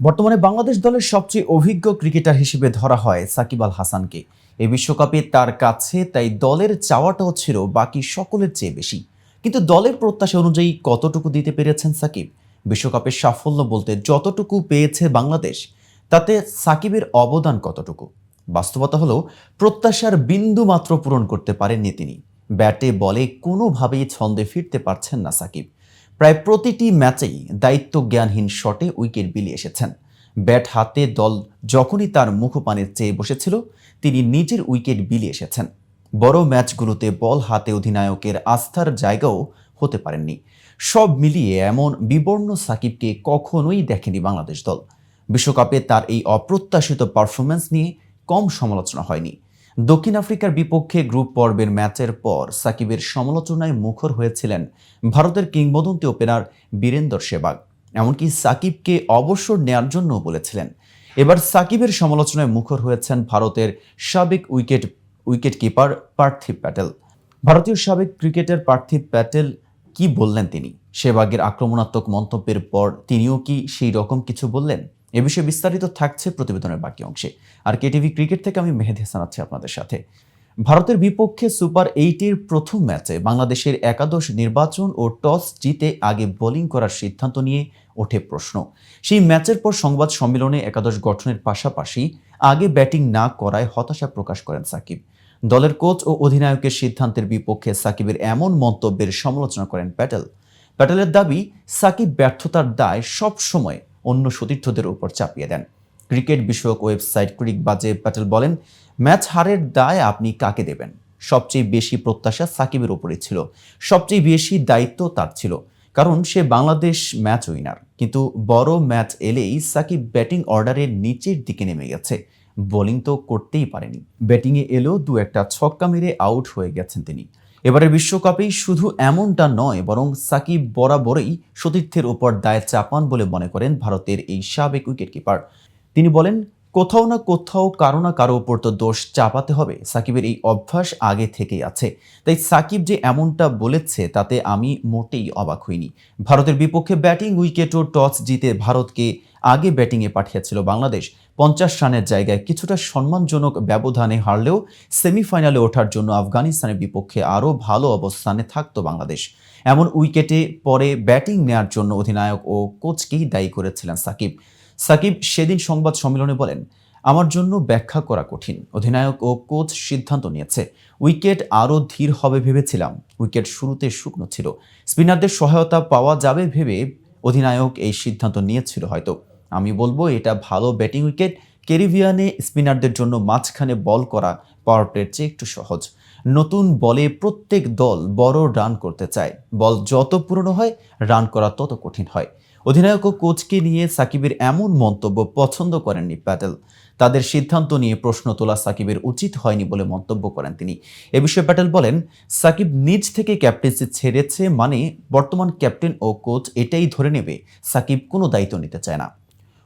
বর্তমানে বাংলাদেশ দলের সবচেয়ে অভিজ্ঞ ক্রিকেটার হিসেবে ধরা হয় সাকিব আল হাসানকে। এই বিশ্বকাপে তার কাছে তাই দলের চাওয়াটাও ছিল বাকি সকলের চেয়ে বেশি। কিন্তু দলের প্রত্যাশা অনুযায়ী কতটুকু দিতে পেরেছেন সাকিব? বিশ্বকাপের সাফল্য বলতে যতটুকু পেয়েছে বাংলাদেশ, তাতে সাকিবের অবদান কতটুকু? বাস্তবতা হলো, প্রত্যাশার বিন্দু মাত্র পূরণ করতে পারেননি তিনি। ব্যাটে, বলে কোনোভাবেই ছন্দে ফিরতে পারছেন না সাকিব। প্রায় প্রতিটি ম্যাচেই দায়িত্ব জ্ঞানহীন শটে উইকেট বিলিয়ে এসেছেন। ব্যাট হাতে দল যখনই তার মুখপানে চেয়ে বসেছিল, তিনি নিজের উইকেট বিলিয়ে এসেছেন। বড় ম্যাচগুলোতে বল হাতে অধিনায়কের আস্থার জায়গাও হতে পারেননি। সব মিলিয়ে এমন বিবর্ণ সাকিবকে কখনোই দেখেনি বাংলাদেশ দল। বিশ্বকাপে তার এই অপ্রত্যাশিত পারফরম্যান্স নিয়ে কম সমালোচনা হয়নি। দক্ষিণ আফ্রিকার বিপক্ষে গ্রুপ পর্বের ম্যাচের পর সাকিবের সমালোচনায় মুখর হয়েছিলেন ভারতের কিংবদন্তি ওপেনার বীরেন্দর সেবাগ এমনকি সাকিবকে অবসর নেয়ার জন্য বলেছিলেন। এবার সাকিবের সমালোচনায় মুখর হয়েছেন ভারতের সাবেক উইকেট উইকেট কিপার পার্থিব প্যাটেল। ভারতীয় সাবেক ক্রিকেটার পার্থিব প্যাটেল কি বললেন তিনি? সেবাগের আক্রমণাত্মক মন্তব্যের পর তিনিও কি সেই রকম কিছু বললেন? এ বিষয়ে বিস্তারিত থাকছে প্রতিবেদনের বাকি অংশে। আর কেটিভি ক্রিকেট থেকে আমি মেহেদি হাসান আছি আপনাদের সাথে। ভারতের বিপক্ষে সুপার এইটের প্রথম ম্যাচে বাংলাদেশের একাদশ নির্বাচন ও টস জিতে আগে বোলিং করার সিদ্ধান্ত নিয়ে ওঠে প্রশ্ন। সেই ম্যাচের পর সংবাদ সম্মেলনে একাদশ গঠনের পাশাপাশি আগে ব্যাটিং না করায় হতাশা প্রকাশ করেন সাকিব। দলের কোচ ও অধিনায়কের সিদ্ধান্তের বিপক্ষে সাকিবের এমন মন্তব্যের সমালোচনা করেন প্যাটেল। প্যাটেলের দাবি, সাকিব ব্যর্থতার দায় সব সময় অন্য সতীর্থদের উপর চাপিয়ে দেন। ক্রিকেট বিষয়ক ওয়েবসাইট ক্রিক বাজে প্যাটেল বলেন, ম্যাচ হারের দায় আপনি কাকে দেবেন? সবচেয়ে বেশি প্রত্যাশা সাকিবের উপরে ছিল। সবচেয়ে বেশি দায়িত্ব তার ছিল, কারণ সে বাংলাদেশ ম্যাচ উইনার। কিন্তু বড় ম্যাচ এলেই সাকিব ব্যাটিং অর্ডারের নিচের দিকে নেমে গেছে। বোলিং তো করতেই পারেনি। ব্যাটিংয়ে এলেও দু একটা ছক্কা মেরে আউট হয়ে গেছেন তিনি। এবারের বিশ্বকাপেই শুধু এমনটা নয়, বরং সাকিব বরাবরই সতীর্থের ওপর দায় চাপান বলে মনে করেন ভারতের এই সাবেক উইকেটকিপার। তিনি বলেন কোথাও না কোথাও কারও না কারও ওপর তো দোষ চাপাতে হবে। সাকিবের এই অভ্যাস আগে থেকেই আছে। তাই সাকিব যে এমনটা বলেছে, তাতে আমি মোটেই অবাক হইনি। ভারতের বিপক্ষে ব্যাটিং উইকেট ও টস জিতে ভারতকে আগে ব্যাটিংয়ে পাঠিয়েছিল বাংলাদেশ। পঞ্চাশ রানের জায়গায় কিছুটা সম্মানজনক ব্যবধানে হারলেও সেমিফাইনালে ওঠার জন্য আফগানিস্তানের বিপক্ষে আরও ভালো অবস্থানে থাকত বাংলাদেশ। এমন উইকেটে পরে ব্যাটিং নেয়ার জন্য অধিনায়ক ও কোচকেই দায়ী করেছিলেন সাকিব। সাকিব সেদিন সংবাদ সম্মেলনে বলেন, আমার জন্য ব্যাখ্যা করা কঠিন। অধিনায়ক ও কোচ সিদ্ধান্ত নিয়েছে। উইকেট আরও ধীর হবে ভেবেছিলাম। উইকেট শুরুতে শুকনো ছিল। স্পিনারদের সহায়তা পাওয়া যাবে ভেবে অধিনায়ক এই সিদ্ধান্ত নিয়েছিল হয়তো। আমি বলব, এটা ভালো ব্যাটিং উইকেট। ক্যারিবিয়ানে স্পিনারদের জন্য মাঝখানে বল করা পাওয়ার প্লের চেয়ে একটু সহজ। নতুন বলে প্রত্যেক দল বড় রান করতে চায়। বল যত পুরনো হয়, রান করা তত কঠিন হয়। অধিনায়ক ও কোচকে নিয়ে সাকিবের এমন মন্তব্য পছন্দ করেননি প্যাটেল। তাদের সিদ্ধান্ত নিয়ে প্রশ্ন তোলা সাকিবের উচিত হয়নি বলে মন্তব্য করেন তিনি। এ বিষয়ে প্যাটেল বলেন, সাকিব নিজ থেকে ক্যাপ্টেন্সি ছেড়েছে মানে বর্তমান ক্যাপ্টেন ও কোচ এটাই ধরে নেবে, সাকিব কোনো দায়িত্ব নিতে চায় না।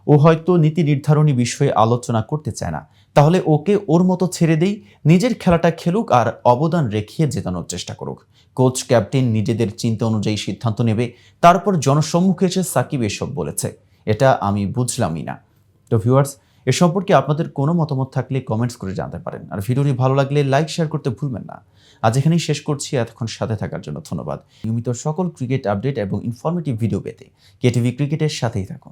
ও হয়তো নীতি নির্ধারণী বিষয়ে আলোচনা করতে চায় না। তাহলে ওকে ওর মতো ছেড়ে দেই, নিজের খেলাটা খেলুক আর অবদান রেখিয়ে জেতানোর চেষ্টা করুক। কোচ, ক্যাপ্টেন নিজেদের চিন্তা অনুযায়ী সিদ্ধান্ত নেবে, তারপর জনসম্মুখে এসে সাকিব এসব বলেছে। এটা আমি বুঝলামই না। তো ভিউয়ার্স, এ সম্পর্কে আপনাদের কোনো মতামত থাকলে কমেন্টস করে জানতে পারেন। আর ভিডিওটি ভালো লাগলে লাইক, শেয়ার করতে ভুলবেন না। আজ এখানেই শেষ করছি। এতক্ষণ সাথে থাকার জন্য ধন্যবাদ। নিয়মিত সকল ক্রিকেট আপডেট এবং ইনফরমেটিভ ভিডিও পেতে কেটিভি ক্রিকেটের সাথেই থাকুন।